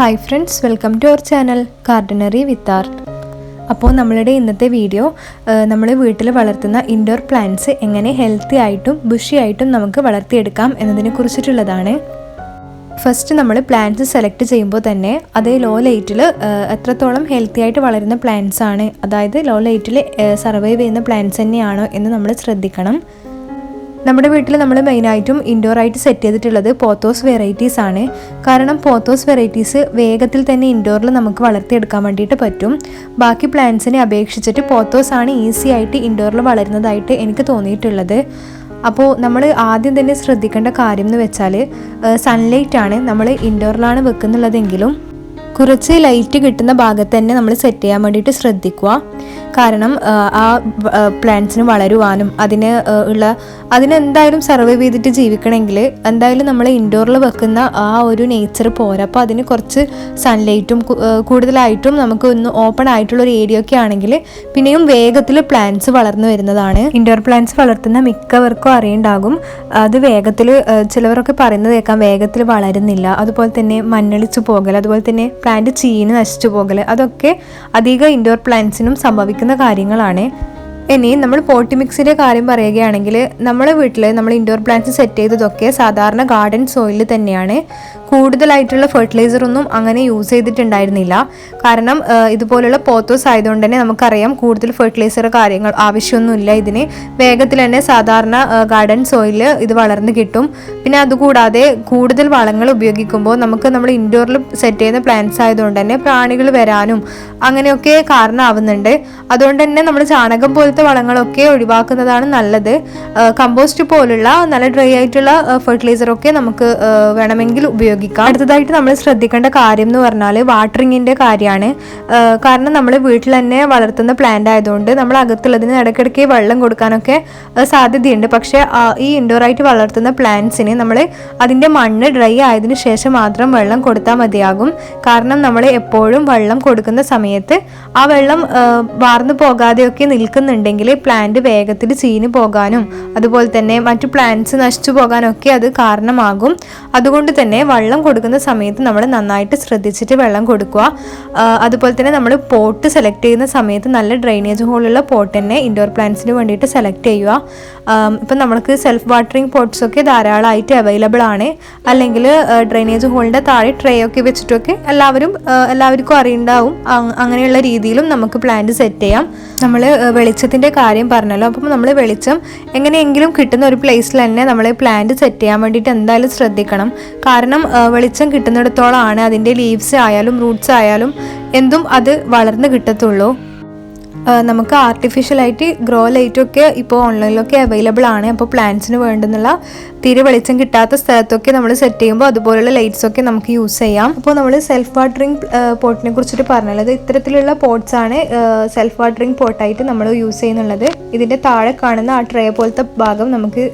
Hi friends welcome to our channel Gardenary with art അപ്പോൾ നമ്മളുടെ ഇന്നത്തെ വീഡിയോ നമ്മൾ വീട്ടിൽ വളർത്തുന്ന ഇൻഡോർ പ്ലാന്റ്സ് എങ്ങനെ ഹെൽത്തി ആയിട്ടും ബുഷി ആയിട്ടും നമുക്ക് വളർത്തിയെടുക്കാം എന്നതിനെ കുറിച്ചിട്ടുള്ളതാണ്. ഫസ്റ്റ് നമ്മൾ പ്ലാന്റ്സ് സെലക്ട് ചെയ്യുമ്പോൾ തന്നെ അതേ ലോ ലൈറ്റിൽ എത്രത്തോളം ഹെൽത്തി ആയിട്ട് വളരുന്ന പ്ലാന്റ്സ് ആണ്. അതായത് ലോ ലൈറ്റിൽ സർവൈവ് ചെയ്യുന്ന പ്ലാന്റ്സ് തന്നെയാണോ എന്ന് നമ്മൾ ശ്രദ്ധിക്കണം. നമ്മുടെ വീട്ടിൽ നമ്മൾ മെയിനായിട്ടും ഇൻഡോർ ആയിട്ട് സെറ്റ് ചെയ്തിട്ടുള്ളത് പോത്തോസ് വെറൈറ്റീസ് ആണ്. കാരണം പോത്തോസ് വെറൈറ്റീസ് വേഗത്തിൽ തന്നെ ഇൻഡോറിൽ നമുക്ക് വളർത്തിയെടുക്കാൻ വേണ്ടിയിട്ട് പറ്റും. ബാക്കി പ്ലാന്റ്സിനെ അപേക്ഷിച്ചിട്ട് പോത്തോസ് ആണ് ഈസി ആയിട്ട് ഇൻഡോറിൽ വളരുന്നതായിട്ട് എനിക്ക് തോന്നിയിട്ടുള്ളത്. അപ്പോൾ നമ്മൾ ആദ്യം തന്നെ ശ്രദ്ധിക്കേണ്ട കാര്യം എന്ന് വെച്ചാൽ സൺലൈറ്റ് ആണ് നമ്മൾ ഇൻഡോറിലാണ് വെക്കുന്നുള്ളതെങ്കിലും കുറച്ച് ലൈറ്റ് കിട്ടുന്ന ഭാഗത്ത് തന്നെ നമ്മൾ സെറ്റ് ചെയ്യാൻ വേണ്ടിയിട്ട് ശ്രദ്ധിക്കുക. കാരണം ആ പ്ലാന്റ്സിന് വളരുവാനും അതിന് ഉള്ള അതിനെന്തായാലും സർവൈവ് ചെയ്തിട്ട് ജീവിക്കണമെങ്കിൽ എന്തായാലും നമ്മൾ ഇൻഡോറിൽ വെക്കുന്ന ആ ഒരു നേച്ചർ പോരാ. അപ്പോൾ അതിന് കുറച്ച് സൺലൈറ്റും കൂടുതലായിട്ടും നമുക്ക് ഒന്ന് ഓപ്പൺ ആയിട്ടുള്ള ഒരു ഏരിയ ഒക്കെ ആണെങ്കിൽ പിന്നെയും വേഗത്തിൽ പ്ലാന്റ്സ് വളർന്നു വരുന്നതാണ്. ഇൻഡോർ പ്ലാന്റ്സ് വളർത്തുന്ന മിക്കവർക്കും അറിയണ്ടാകും. അത് വേഗത്തിൽ ചിലവരൊക്കെ പറയുന്നത് കേൾക്കാം വേഗത്തിൽ വളരുന്നില്ല. അതുപോലെ തന്നെ മണ്ണളിച്ചു പോകൽ അതുപോലെ തന്നെ പ്ലാന്റ് ചീന് നശിച്ചു പോകൽ അതൊക്കെ അധികം ഇൻഡോർ പ്ലാന്റ്സിനും സംഭവിക്കുന്ന കാര്യങ്ങളാണ് ഇനി നമ്മൾ പോട്ടി മിക്സിന്റെ കാര്യം പറയുകയാണെങ്കിൽ നമ്മുടെ വീട്ടിൽ നമ്മൾ ഇൻഡോർ പ്ലാന്റ്സ് സെറ്റ് ചെയ്തതൊക്കെ സാധാരണ ഗാർഡൻ സോയിൽ തന്നെയാണ്. കൂടുതലായിട്ടുള്ള ഫെർട്ടിലൈസർ ഒന്നും അങ്ങനെ യൂസ് ചെയ്തിട്ടുണ്ടായിരുന്നില്ല. കാരണം ഇതുപോലുള്ള പോത്തോസ് ആയതുകൊണ്ട് തന്നെ നമുക്കറിയാം കൂടുതൽ ഫെർട്ടിലൈസർ കാര്യങ്ങൾ ആവശ്യമൊന്നുമില്ല ഇതിന്. വേഗത്തിൽ തന്നെ സാധാരണ ഗാർഡൻ സോയിൽ ഇത് വളർന്നു കിട്ടും. പിന്നെ അതുകൂടാതെ കൂടുതൽ വളങ്ങൾ ഉപയോഗിക്കുമ്പോൾ നമുക്ക് നമ്മൾ ഇൻഡോറിൽ സെറ്റ് ചെയ്യുന്ന പ്ലാന്റ്സ് ആയതുകൊണ്ട് തന്നെ പ്രാണികൾ വരാനും അങ്ങനെയൊക്കെ കാരണമാവുന്നുണ്ട്. അതുകൊണ്ട് തന്നെ നമ്മൾ ചാണകം പോലത്തെ വളങ്ങളൊക്കെ ഒഴിവാക്കുന്നതാണ് നല്ലത്. കമ്പോസ്റ്റ് പോലുള്ള നല്ല ഡ്രൈ ആയിട്ടുള്ള ഫെർട്ടിലൈസറൊക്കെ നമുക്ക് വേണമെങ്കിൽ ഉപയോഗിക്കാം. അടുത്തതായിട്ട് നമ്മൾ ശ്രദ്ധിക്കേണ്ട കാര്യം എന്ന് പറഞ്ഞാൽ വാട്ടറിങ്ങിന്റെ കാര്യമാണ്. കാരണം നമ്മൾ വീട്ടിൽ തന്നെ വളർത്തുന്ന പ്ലാന്റ് ആയതുകൊണ്ട് നമ്മൾ അകത്തുള്ളതിന് ഇടയ്ക്കിടയ്ക്ക് വെള്ളം കൊടുക്കാനൊക്കെ സാധ്യതയുണ്ട്. പക്ഷേ ഈ ഇൻഡോർ ആയിട്ട് വളർത്തുന്ന പ്ലാന്റ്സിന് നമ്മൾ അതിന്റെ മണ്ണ് ഡ്രൈ ആയതിനു ശേഷം മാത്രം വെള്ളം കൊടുത്താൽ മതിയാകും. കാരണം നമ്മൾ എപ്പോഴും വെള്ളം കൊടുക്കുന്ന സമയത്ത് ആ വെള്ളം വാർന്നു പോകാതെയൊക്കെ നിൽക്കുന്നുണ്ടെങ്കിൽ പ്ലാന്റ് വേഗത്തിൽ ചീഞ്ഞു പോകാനും അതുപോലെ തന്നെ മറ്റു പ്ലാന്റ്സ് നശിച്ചു പോകാനൊക്കെ അത് കാരണമാകും. അതുകൊണ്ട് തന്നെ വെള്ളം കൊടുക്കുന്ന സമയത്ത് നമ്മൾ നന്നായിട്ട് ശ്രദ്ധിച്ചിട്ട് വെള്ളം കൊടുക്കുക. അതുപോലെ തന്നെ നമ്മൾ പോട്ട് സെലക്ട് ചെയ്യുന്ന സമയത്ത് നല്ല ഡ്രെയിനേജ് ഹോളുള്ള പോട്ട് തന്നെ ഇൻഡോർ പ്ലാന്റ്സിന് വേണ്ടിയിട്ട് സെലക്ട് ചെയ്യുക. ഇപ്പം നമുക്ക് സെൽഫ് വാട്ടറിങ് പോട്ട്സ് ഒക്കെ ധാരാളമായിട്ട് അവൈലബിൾ ആണ്. അല്ലെങ്കിൽ ഡ്രെയിനേജ് ഹോളിന്റെ താഴെ ട്രേ ഒക്കെ വെച്ചിട്ടൊക്കെ എല്ലാവരും എല്ലാവർക്കും അറിയുണ്ടാവും. അങ്ങനെയുള്ള രീതിയിലും നമുക്ക് പ്ലാന്റ് സെറ്റ് ചെയ്യാം. നമ്മൾ വെളിച്ചത്തിന്റെ കാര്യം പറഞ്ഞല്ലോ. അപ്പം നമ്മൾ വെളിച്ചം എങ്ങനെയെങ്കിലും കിട്ടുന്ന ഒരു പ്ലേസിൽ തന്നെ നമ്മൾ പ്ലാന്റ് സെറ്റ് ചെയ്യാൻ വേണ്ടിയിട്ട് എന്തായാലും ശ്രദ്ധിക്കണം. കാരണം വെളിച്ചം കിട്ടുന്നിടത്തോളമാണ് അതിന്റെ ലീവ്സ് ആയാലും റൂട്ട്സ് ആയാലും എന്തും അത് വളർന്ന് കിട്ടത്തുള്ളൂ. നമുക്ക് ആർട്ടിഫിഷ്യലായിട്ട് ഗ്രോ ലൈറ്റൊക്കെ ഇപ്പോൾ ഓൺലൈനിലൊക്കെ അവൈലബിൾ ആണ്. അപ്പോൾ പ്ലാന്റ്സിന് വേണ്ടുന്നുള്ള തീരെ വെളിച്ചം കിട്ടാത്ത സ്ഥലത്തൊക്കെ നമ്മൾ സെറ്റ് ചെയ്യുമ്പോൾ അതുപോലുള്ള ലൈറ്റ്സൊക്കെ നമുക്ക് യൂസ് ചെയ്യാം. അപ്പോൾ നമ്മൾ സെൽഫ് വാട്ടറിങ് പോട്ടിനെ കുറിച്ചിട്ട് പറഞ്ഞുള്ളത് ഇത്തരത്തിലുള്ള പോട്ട്സ് ആണ് സെൽഫ് വാട്ടറിങ് പോട്ടായിട്ട് നമ്മൾ യൂസ് ചെയ്യുന്നുള്ളത്. ഇതിന്റെ താഴെ കാണുന്ന ആ ട്രേ പോലത്തെ ഭാഗം നമുക്ക്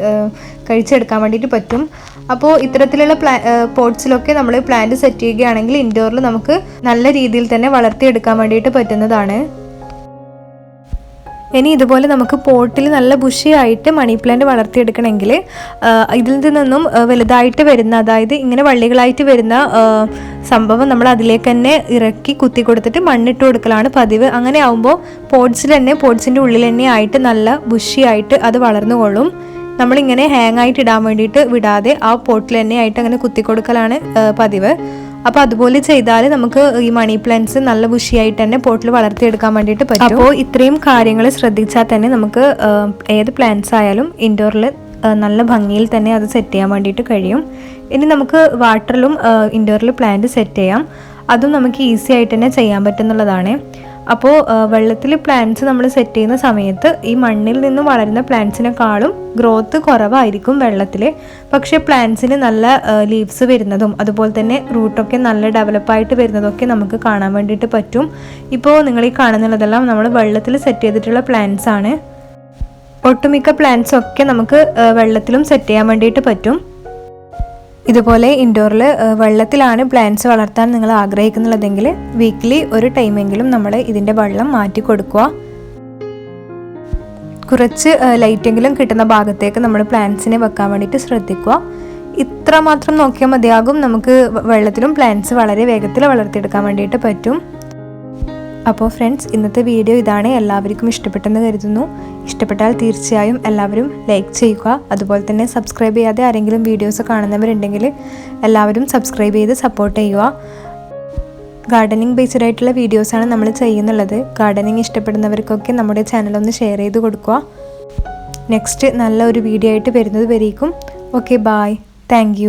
കഴിച്ചെടുക്കാൻ വേണ്ടിയിട്ട് പറ്റും. അപ്പോൾ ഇത്തരത്തിലുള്ള പ്ലാ പോട്ട്സിലൊക്കെ നമ്മൾ പ്ലാന്റ് സെറ്റ് ചെയ്യുകയാണെങ്കിൽ ഇൻഡോറിൽ നമുക്ക് നല്ല രീതിയിൽ തന്നെ വളർത്തിയെടുക്കാൻ വേണ്ടിയിട്ട് പറ്റുന്നതാണ്. ഇനി ഇതുപോലെ നമുക്ക് പോട്ടിൽ നല്ല ബുഷിയായിട്ട് മണി പ്ലാന്റ് വളർത്തിയെടുക്കണമെങ്കിൽ ഇതിൽ നിന്നും വലുതായിട്ട് വരുന്ന അതായത് ഇങ്ങനെ വള്ളികളായിട്ട് വരുന്ന സംഭവം നമ്മൾ അതിലേക്ക് തന്നെ ഇറക്കി കുത്തി കൊടുത്തിട്ട് മണ്ണിട്ട് കൊടുക്കലാണ് പതിവ്. അങ്ങനെ ആവുമ്പോൾ പോട്ട്സിൽ തന്നെ പോട്ട്സിന്റെ ഉള്ളിൽ തന്നെ ആയിട്ട് നല്ല ബുഷിയായിട്ട് അത് വളർന്നുകൊള്ളും. നമ്മളിങ്ങനെ ഹാങ് ആയിട്ട് ഇടാൻ വേണ്ടിയിട്ട് വിടാതെ ആ പോട്ടിൽ തന്നെ ആയിട്ട് അങ്ങനെ കുത്തി കൊടുക്കലാണ് പതിവ്. അപ്പോൾ അതുപോലെ ചെയ്താൽ നമുക്ക് ഈ മണി പ്ലാന്റ്സ് നല്ല ബുഷിയായിട്ട് തന്നെ പോട്ടിൽ വളർത്തിയെടുക്കാൻ വേണ്ടിയിട്ട് പറ്റും. അപ്പോൾ ഇത്രയും കാര്യങ്ങൾ ശ്രദ്ധിച്ചാൽ തന്നെ നമുക്ക് ഏത് പ്ലാന്റ്സ് ആയാലും ഇൻഡോറിൽ നല്ല ഭംഗിയിൽ തന്നെ അത് സെറ്റ് ചെയ്യാൻ വേണ്ടിയിട്ട് കഴിയും. ഇനി നമുക്ക് വാട്ടറിലും ഇൻഡോറിൽ പ്ലാന്റ് സെറ്റ് ചെയ്യാം. അതും നമുക്ക് ഈസി ആയിട്ട് തന്നെ ചെയ്യാൻ പറ്റുന്നുള്ളതാണ്. അപ്പോൾ വെള്ളത്തിൽ പ്ലാന്റ്സ് നമ്മൾ സെറ്റ് ചെയ്യുന്ന സമയത്ത് ഈ മണ്ണിൽ നിന്ന് വളരുന്ന പ്ലാന്റ്സിനെക്കാളും ഗ്രോത്ത് കുറവായിരിക്കും വെള്ളത്തിൽ പക്ഷേ പ്ലാന്റ്സിന് നല്ല ലീവ്സ് വരുന്നതും അതുപോലെ തന്നെ റൂട്ടൊക്കെ നല്ല ഡെവലപ്പായിട്ട് വരുന്നതൊക്കെ നമുക്ക് കാണാൻ വേണ്ടിയിട്ട് പറ്റും. ഇപ്പോൾ നിങ്ങൾ ഈ കാണുന്നുള്ളതെല്ലാം നമ്മൾ വെള്ളത്തിൽ സെറ്റ് ചെയ്തിട്ടുള്ള പ്ലാന്റ്സ് ആണ്. ഒട്ടുമിക്ക പ്ലാന്റ്സൊക്കെ നമുക്ക് വെള്ളത്തിലും സെറ്റ് ചെയ്യാൻ വേണ്ടിയിട്ട് പറ്റും. ഇതുപോലെ ഇൻഡോറിൽ വെള്ളത്തിലാണ് പ്ലാന്റ്സ് വളർത്താൻ നിങ്ങൾ ആഗ്രഹിക്കുന്നുള്ളതെങ്കിൽ വീക്ക്ലി ഒരു ടൈമെങ്കിലും നമ്മൾ ഇതിന്റെ വെള്ളം മാറ്റി കൊടുക്കുക. കുറച്ച് ലൈറ്റെങ്കിലും കിട്ടുന്ന ഭാഗത്തേക്ക് നമ്മൾ പ്ലാന്റ്സിനെ വെക്കാൻ വേണ്ടിയിട്ട് ശ്രദ്ധിക്കുക. ഇത്ര മാത്രം നോക്കിയാൽ മതിയാകും. നമുക്ക് വെള്ളത്തിലും പ്ലാന്റ്സ് വളരെ വേഗത്തിൽ വളർത്തിയെടുക്കാൻ വേണ്ടിയിട്ട് പറ്റും. അപ്പോൾ ഫ്രണ്ട്സ് ഇന്നത്തെ വീഡിയോ ഇതാണ്. എല്ലാവർക്കും ഇഷ്ടപ്പെട്ടെന്ന് കരുതുന്നു. ഇഷ്ടപ്പെട്ടാൽ തീർച്ചയായും എല്ലാവരും ലൈക്ക് ചെയ്യുക. അതുപോലെ തന്നെ സബ്സ്ക്രൈബ് ചെയ്യാതെ ആരെങ്കിലും വീഡിയോസ് കാണുന്നവരുണ്ടെങ്കിൽ എല്ലാവരും സബ്സ്ക്രൈബ് ചെയ്ത് സപ്പോർട്ട് ചെയ്യുക. ഗാർഡനിങ് ബേസ്ഡ് ആയിട്ടുള്ള വീഡിയോസാണ് നമ്മൾ ചെയ്യുന്നുള്ളത്. ഗാർഡനിങ് ഇഷ്ടപ്പെടുന്നവർക്കൊക്കെ നമ്മുടെ ചാനൽ ഒന്ന് ഷെയർ ചെയ്ത് കൊടുക്കുക. നെക്സ്റ്റ് നല്ല ഒരു വീഡിയോ ആയിട്ട് വരുന്നത് വരേക്കും. Okay bye thank